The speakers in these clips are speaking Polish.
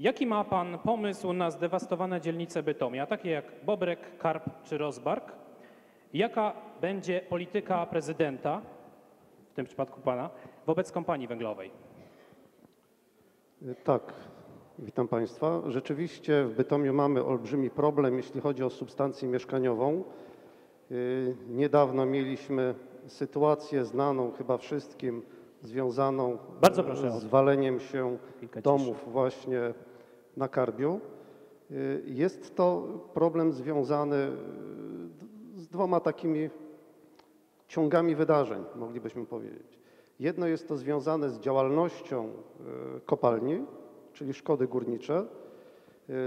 Jaki ma pan pomysł na zdewastowane dzielnice Bytomia, takie jak Bobrek, Karp czy Rozbark? Jaka będzie polityka prezydenta, w tym przypadku pana, wobec kompanii węglowej? Tak, witam Państwa. Rzeczywiście w Bytomiu mamy olbrzymi problem, jeśli chodzi o substancję mieszkaniową. Yy, Niedawno mieliśmy sytuację znaną chyba wszystkim, związaną Bardzo proszę z waleniem się domów właśnie na Karbiu. Yy, Jest to problem związany yy, z dwoma takimi ciągami wydarzeń, moglibyśmy powiedzieć. Jedno jest to związane z działalnością e, kopalni, czyli szkody górnicze.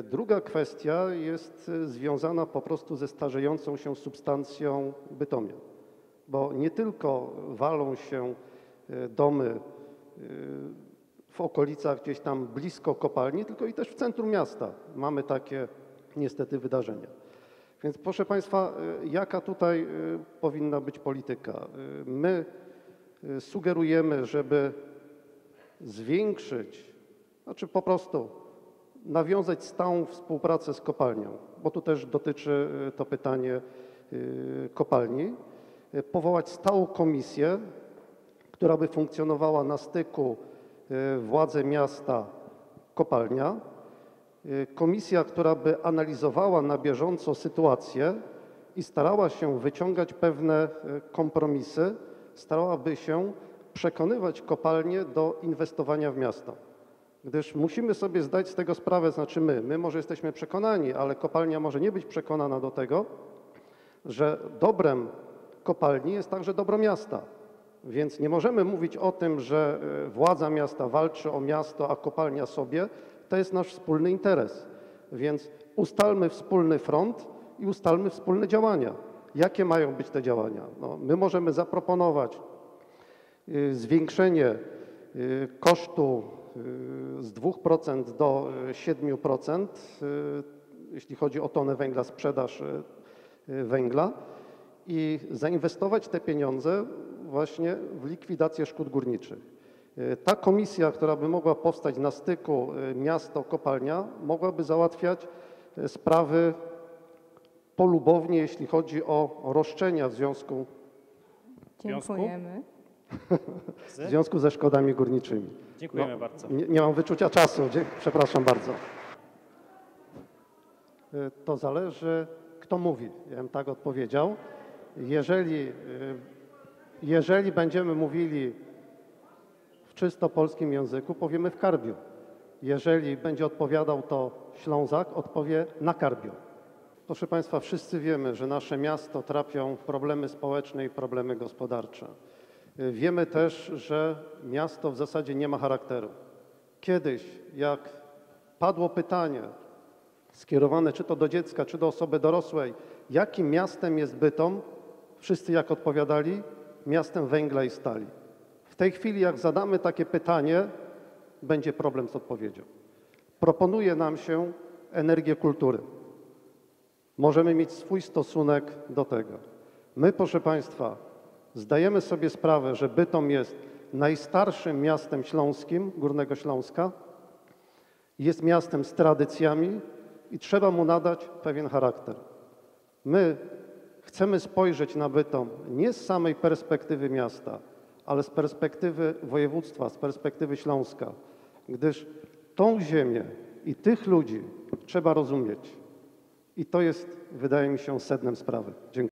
Druga kwestia jest związana po prostu ze starzejącą się substancją Bytomia, bo nie tylko walą się domy e, w okolicach gdzieś tam blisko kopalni, tylko i też w centrum miasta mamy takie niestety wydarzenia. Więc proszę Państwa, y, jaka tutaj powinna być polityka? My sugerujemy, żeby zwiększyć, znaczy po prostu nawiązać stałą współpracę z kopalnią, bo tu też dotyczy to pytanie kopalni, powołać stałą komisję, która by funkcjonowała na styku y, władze miasta, kopalnia, Y, Komisja, która by analizowała na bieżąco sytuację i starała się wyciągać pewne y, kompromisy, starałaby się przekonywać kopalnie do inwestowania w miasto. Gdyż musimy sobie zdać z tego sprawę, znaczy my, my może jesteśmy przekonani, ale kopalnia może nie być przekonana do tego, że dobrem kopalni jest także dobro miasta. Więc nie możemy mówić o tym, że e, władza miasta walczy o miasto, a kopalnia sobie. To jest nasz wspólny interes. Więc ustalmy wspólny front i ustalmy wspólne działania. Jakie mają być te działania? No, my możemy zaproponować y, zwiększenie y, kosztu y, z 2% do y, 7%, y, jeśli chodzi o tonę węgla, sprzedaż y, węgla i zainwestować te pieniądze właśnie w likwidację szkód górniczych. Y, Ta komisja, która by mogła powstać na styku y, miasto-kopalnia, mogłaby załatwiać y, sprawy polubownie, jeśli chodzi o roszczenia w związku, związku? Dziękujemy. w związku ze szkodami górniczymi. Dziękujemy No, bardzo. Nie, nie mam wyczucia czasu, dzie- przepraszam bardzo. Y, To zależy, kto mówi. Ja bym tak odpowiedział. Jeżeli, y, jeżeli będziemy mówili w czysto polskim języku, powiemy w Karbiu. Jeżeli będzie odpowiadał to Ślązak, odpowie na Karbiu. Proszę Państwa, wszyscy wiemy, że nasze miasto trapią problemy społeczne i problemy gospodarcze. Wiemy też, że miasto w zasadzie nie ma charakteru. Kiedyś, jak padło pytanie skierowane czy to do dziecka, czy do osoby dorosłej, jakim miastem jest Bytom, wszyscy jak odpowiadali, miastem węgla i stali. W tej chwili, jak zadamy takie pytanie, będzie problem z odpowiedzią. Proponuje nam się energię kultury możemy mieć swój stosunek do tego. My, proszę Państwa, zdajemy sobie sprawę, że Bytom jest najstarszym miastem śląskim, Górnego Śląska, jest miastem z tradycjami i trzeba mu nadać pewien charakter. My chcemy spojrzeć na Bytom nie z samej perspektywy miasta, ale z perspektywy województwa, z perspektywy Śląska, gdyż tą ziemię i tych ludzi trzeba rozumieć. I to jest, wydaje mi się, sednem sprawy. Dziękuję.